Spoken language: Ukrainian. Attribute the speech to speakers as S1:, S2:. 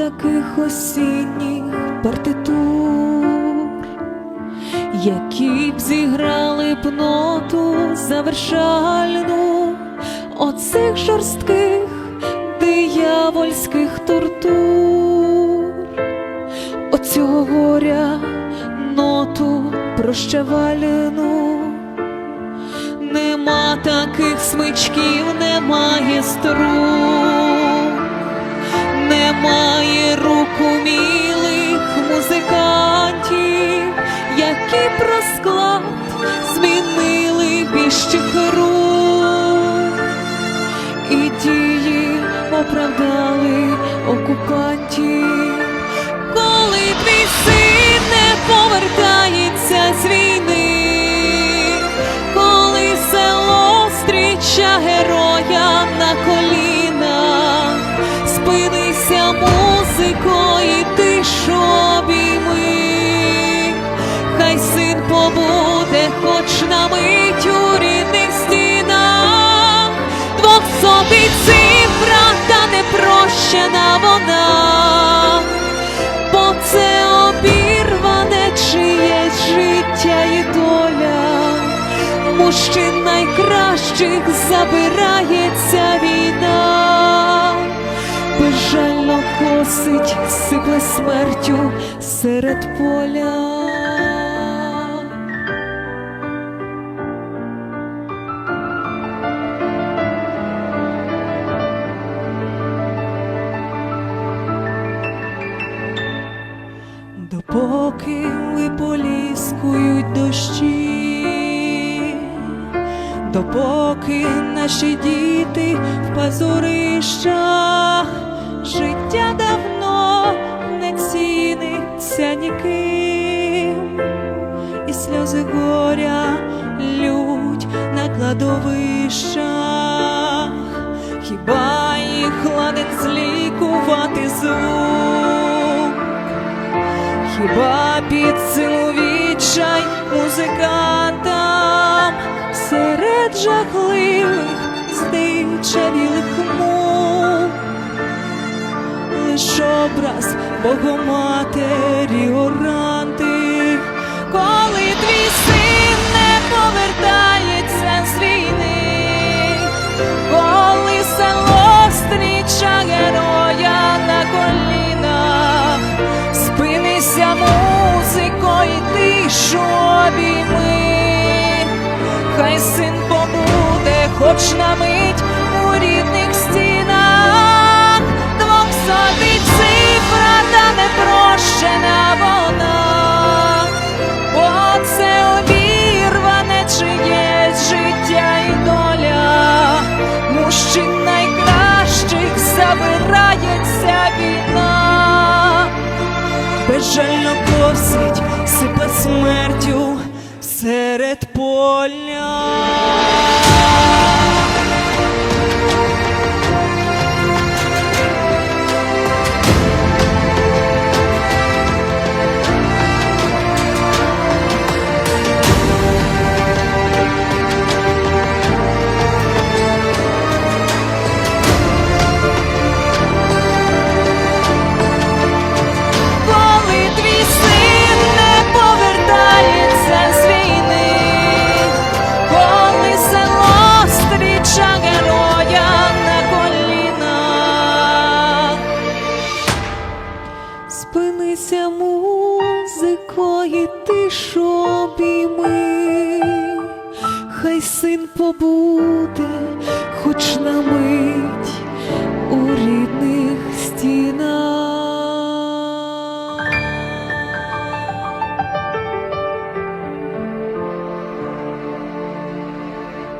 S1: таких осінніх партитур, які б зіграли б ноту завершальну оцих жорстких диявольських тортур, оцього горя ноту прощавальну. Нема таких смичків, немає струн, немає рук умілих музикантів, які склад змінили біжчих рук, і дії оправдали окупантів, коли твій син не повертається з війни, коли село зустріча героя на колінах, прощена вона, бо це обірване чиєсь життя і доля, мужчин найкращих забирається війна, безжально косить, сипле смертю серед поля. Допоки виполіскують дощі, допоки наші діти в пазурищах, життя давно не ціниться ніким, і сльози горя лють на кладовищах, хіба їх ладен злікувати звук? Хіба під силу відчай музикантам? Серед жахливих здичавілих мук лиш образ Богоматері оранти, безжально косить, сипе смертю серед поля. Хай син побуде, хоч на мить у рідних стінах.